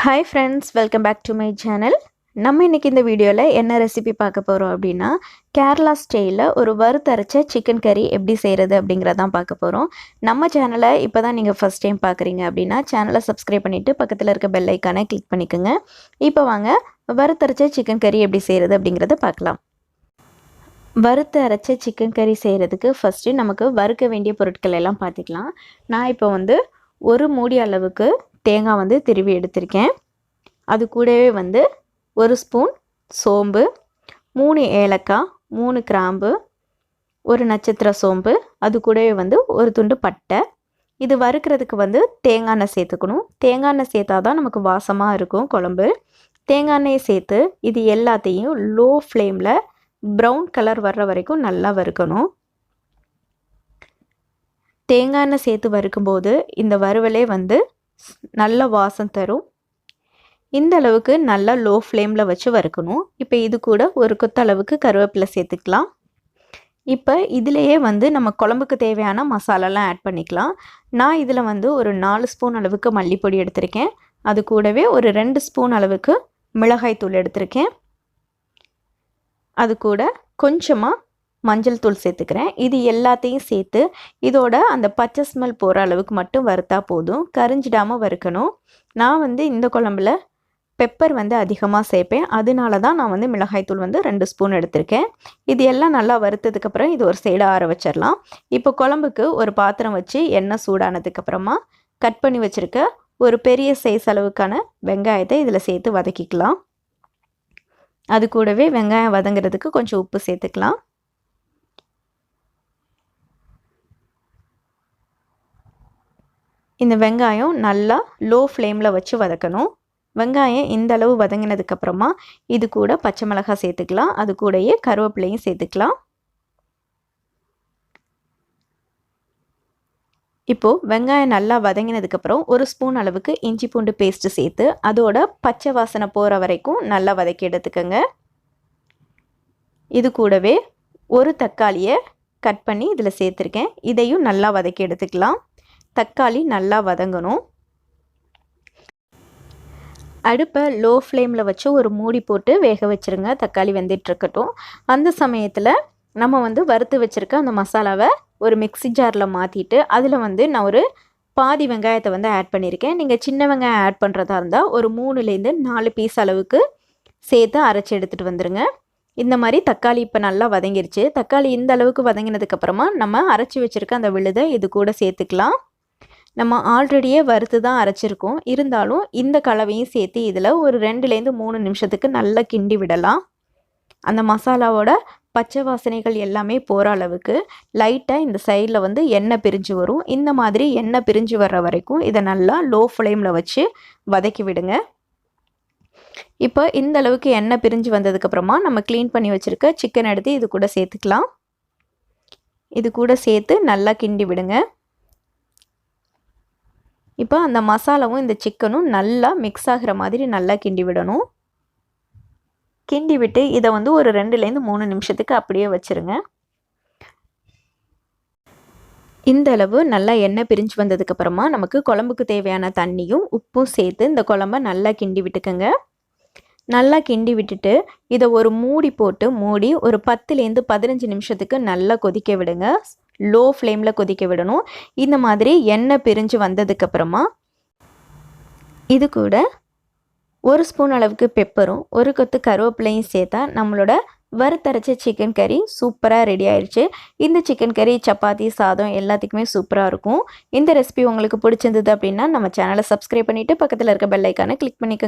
Hi friends welcome back to my channel நம்ம இன்றைக்கி இந்த வீடியோவில் என்ன ரெசிபி பார்க்க போகிறோம் அப்படின்னா கேரளா ஸ்டைலில் ஒரு வறுத்தரைச்ச சிக்கன் கறி எப்படி செய்கிறது அப்படிங்கிறதான் பார்க்க போகிறோம் நம்ம சேனலை இப்போ தான் நீங்கள் ஃபஸ்ட் டைம் பார்க்குறீங்க அப்படின்னா சேனலை சப்ஸ்கிரைப் பண்ணிவிட்டு பக்கத்தில் இருக்க பெல் ஐக்கானை கிளிக் பண்ணிக்கோங்க. இப்போ வாங்க வறுத்தரைச்ச சிக்கன் கறி எப்படி செய்கிறது அப்படிங்கிறத பார்க்கலாம். வறுத்து அரைச்ச சிக்கன் கறி செய்கிறதுக்கு ஃபஸ்ட்டு நமக்கு வறுக்க வேண்டிய பொருட்கள் எல்லாம் பார்த்துக்கலாம். நான் இப்போ வந்து ஒரு மூடி அளவுக்கு தேங்காய் வந்து திருவி எடுத்திருக்கேன். அது கூடவே வந்து ஒரு ஸ்பூன் சோம்பு மூணு ஏலக்காய் மூணு கிராம்பு ஒரு நட்சத்திர சோம்பு அது கூடவே வந்து ஒரு துண்டு பட்டை. இது வறுக்கிறதுக்கு வந்து தேங்காய் எண்ணெய் சேர்த்துக்கணும். தேங்காய் எண்ணெய் சேர்த்தா தான் நமக்கு வாசமாக இருக்கும் குழம்பு. தேங்காய் எண்ணெயை சேர்த்து இது எல்லாத்தையும் லோ ஃப்ளேமில் ப்ரௌன் கலர் வர்ற வரைக்கும் நல்லா வறுக்கணும். தேங்காய் எண்ணெய் சேர்த்து வறுக்கும்போது இந்த வறுவலே வந்து நல்ல வாசம் தரும். இந்த அளவுக்கு நல்லா லோ ஃப்ளேமில் வச்சு வறுக்கணும். இப்போ இது கூட ஒரு கொத்தளவுக்கு கருவேப்பிலை சேர்த்துக்கலாம். இப்போ இதிலையே வந்து நம்ம குழம்புக்கு தேவையான மசாலாலாம் ஆட் பண்ணிக்கலாம். நான் இதில் வந்து ஒரு நாலு ஸ்பூன் அளவுக்கு மல்லிப்பொடி எடுத்திருக்கேன். அது கூடவே ஒரு ரெண்டு ஸ்பூன் அளவுக்கு மிளகாய் தூள் எடுத்திருக்கேன். அது கூட கொஞ்சமாக மஞ்சள் தூள் சேர்த்துக்கிறேன். இது எல்லாத்தையும் சேர்த்து இதோட அந்த பச்சை ஸ்மெல் போகிற அளவுக்கு மட்டும் வறுத்தா போதும். கரிஞ்சிடாமல் வறுக்கணும். நான் வந்து இந்த குழம்புல பெப்பர் வந்து அதிகமாக சேர்ப்பேன். அதனால தான் நான் வந்து மிளகாய்த்தூள் வந்து ரெண்டு ஸ்பூன் எடுத்திருக்கேன். இது எல்லாம் நல்லா வறுத்ததுக்கப்புறம் இது ஒரு சைடாக ஆற வச்சிடலாம். இப்போ குழம்புக்கு ஒரு பாத்திரம் வச்சு எண்ணெய் சூடானதுக்கப்புறமா கட் பண்ணி வச்சுருக்க ஒரு பெரிய சைஸ் அளவுக்கான வெங்காயத்தை இதில் சேர்த்து வதக்கிக்கலாம். அது கூடவே வெங்காயம் வதங்குறதுக்கு கொஞ்சம் உப்பு சேர்த்துக்கலாம். இந்த வெங்காயம் நல்லா லோ ஃப்ளேமில் வச்சு வதக்கணும். வெங்காயம் இந்த அளவு வதங்கினதுக்கப்புறமா இது கூட பச்சை மிளகாய் சேர்த்துக்கலாம். அது கூடயே கருவேப்பிலையும் சேர்த்துக்கலாம். இப்போது வெங்காயம் நல்லா வதங்கினதுக்கப்புறம் ஒரு ஸ்பூன் அளவுக்கு இஞ்சி பூண்டு பேஸ்ட்டு சேர்த்து அதோட பச்சை வாசனை போகிற வரைக்கும் நல்லா வதக்கி எடுத்துக்கோங்க. இது கூடவே ஒரு தக்காளியை கட் பண்ணி இதில் சேர்த்துருக்கேன். இதையும் நல்லா வதக்கி எடுத்துக்கலாம். தக்காளி நல்லா வதங்கணும். அடுப்பை லோ ஃப்ளேமில் வச்சு ஒரு மூடி போட்டு வேக வச்சுருங்க. தக்காளி வெந்துட்டுருக்கட்டும் அந்த சமயத்தில் நம்ம வந்து வறுத்து வச்சுருக்க அந்த மசாலாவை ஒரு மிக்சி ஜாரில் மாற்றிட்டு அதில் வந்து நான் ஒரு பாதி வெங்காயத்தை வந்து ஆட் பண்ணியிருக்கேன் நீங்கள் சின்ன வெங்காயம் ஆட் பண்ணுறதா இருந்தால் ஒரு மூணுலேருந்து நாலு பீஸ் அளவுக்கு சேர்த்து அரைச்சி எடுத்துகிட்டு வந்துடுங்க இந்த மாதிரி தக்காளி இப்போ நல்லா வதங்கிருச்சு. தக்காளி இந்த அளவுக்கு வதங்கினதுக்கப்புறமா நம்ம அரைச்சி வச்சுருக்க அந்த விழுதை இது கூட சேர்த்துக்கலாம். நம்ம ஆல்ரெடியே வறுத்து தான் அரைச்சிருக்கோம். இருந்தாலும் இந்த கலவையும் சேர்த்து இதில் ஒரு ரெண்டுலேருந்து மூணு நிமிஷத்துக்கு நல்லா கிண்டி விடலாம். அந்த மசாலாவோட பச்சை வாசனைகள் எல்லாமே போகிற அளவுக்கு லைட்டாக இந்த சைடில் வந்து எண்ணெய் பிரிஞ்சு வரும். இந்த மாதிரி எண்ணெய் பிரிஞ்சு வர்ற வரைக்கும் இதை நல்லா லோ ஃப்ளேமில் வச்சு வதக்கி விடுங்க. இப்போ இந்த அளவுக்கு எண்ணெய் பிரிஞ்சு வந்ததுக்கப்புறமா நம்ம க்ளீன் பண்ணி வச்சுருக்க சிக்கன் எடுத்து இது கூட சேர்த்துக்கலாம். இது கூட சேர்த்து நல்லா கிண்டி விடுங்க. இப்போ அந்த மசாலாவும் இந்த சிக்கனும் நல்லா மிக்ஸ் ஆகிற மாதிரி நல்லா கிண்டி விடணும். கிண்டி விட்டு இதை வந்து ஒரு ரெண்டுலேருந்து மூணு நிமிஷத்துக்கு அப்படியே வச்சுருங்க. இந்த அளவு நல்லா எண்ணெய் பிரிஞ்சு வந்ததுக்கப்புறமா நமக்கு குழம்புக்கு தேவையான தண்ணியும் உப்பும் சேர்த்து இந்த குழம்ப நல்லா கிண்டி விட்டுக்கோங்க. நல்லா கிண்டி விட்டுட்டு இதை ஒரு மூடி போட்டு மூடி ஒரு பத்துலேருந்து பதினஞ்சு நிமிஷத்துக்கு நல்லா கொதிக்க விடுங்க. லோ ஃப்ளேமில் கொதிக்க விடணும். இந்த மாதிரி எண்ணெய் பிரிஞ்சு வந்ததுக்கப்புறமா இது கூட ஒரு ஸ்பூன் அளவுக்கு பெப்பரும் ஒரு கொத்து கருவேப்பிலையும் சேர்த்தா நம்மளோட வறுத்தரைச்ச சிக்கன் கறி சூப்பராக ரெடி ஆயிடுச்சு இந்த சிக்கன் கறி சப்பாத்தி சாதம் எல்லாத்துக்குமே சூப்பராக இருக்கும். இந்த ரெசிபி உங்களுக்கு பிடிச்சிருந்தது அப்படின்னா நம்ம சேனலை சப்ஸ்கிரைப் பண்ணிவிட்டு பக்கத்தில் இருக்க பெல்லைக்கானை கிளிக் பண்ணிக்கோங்க.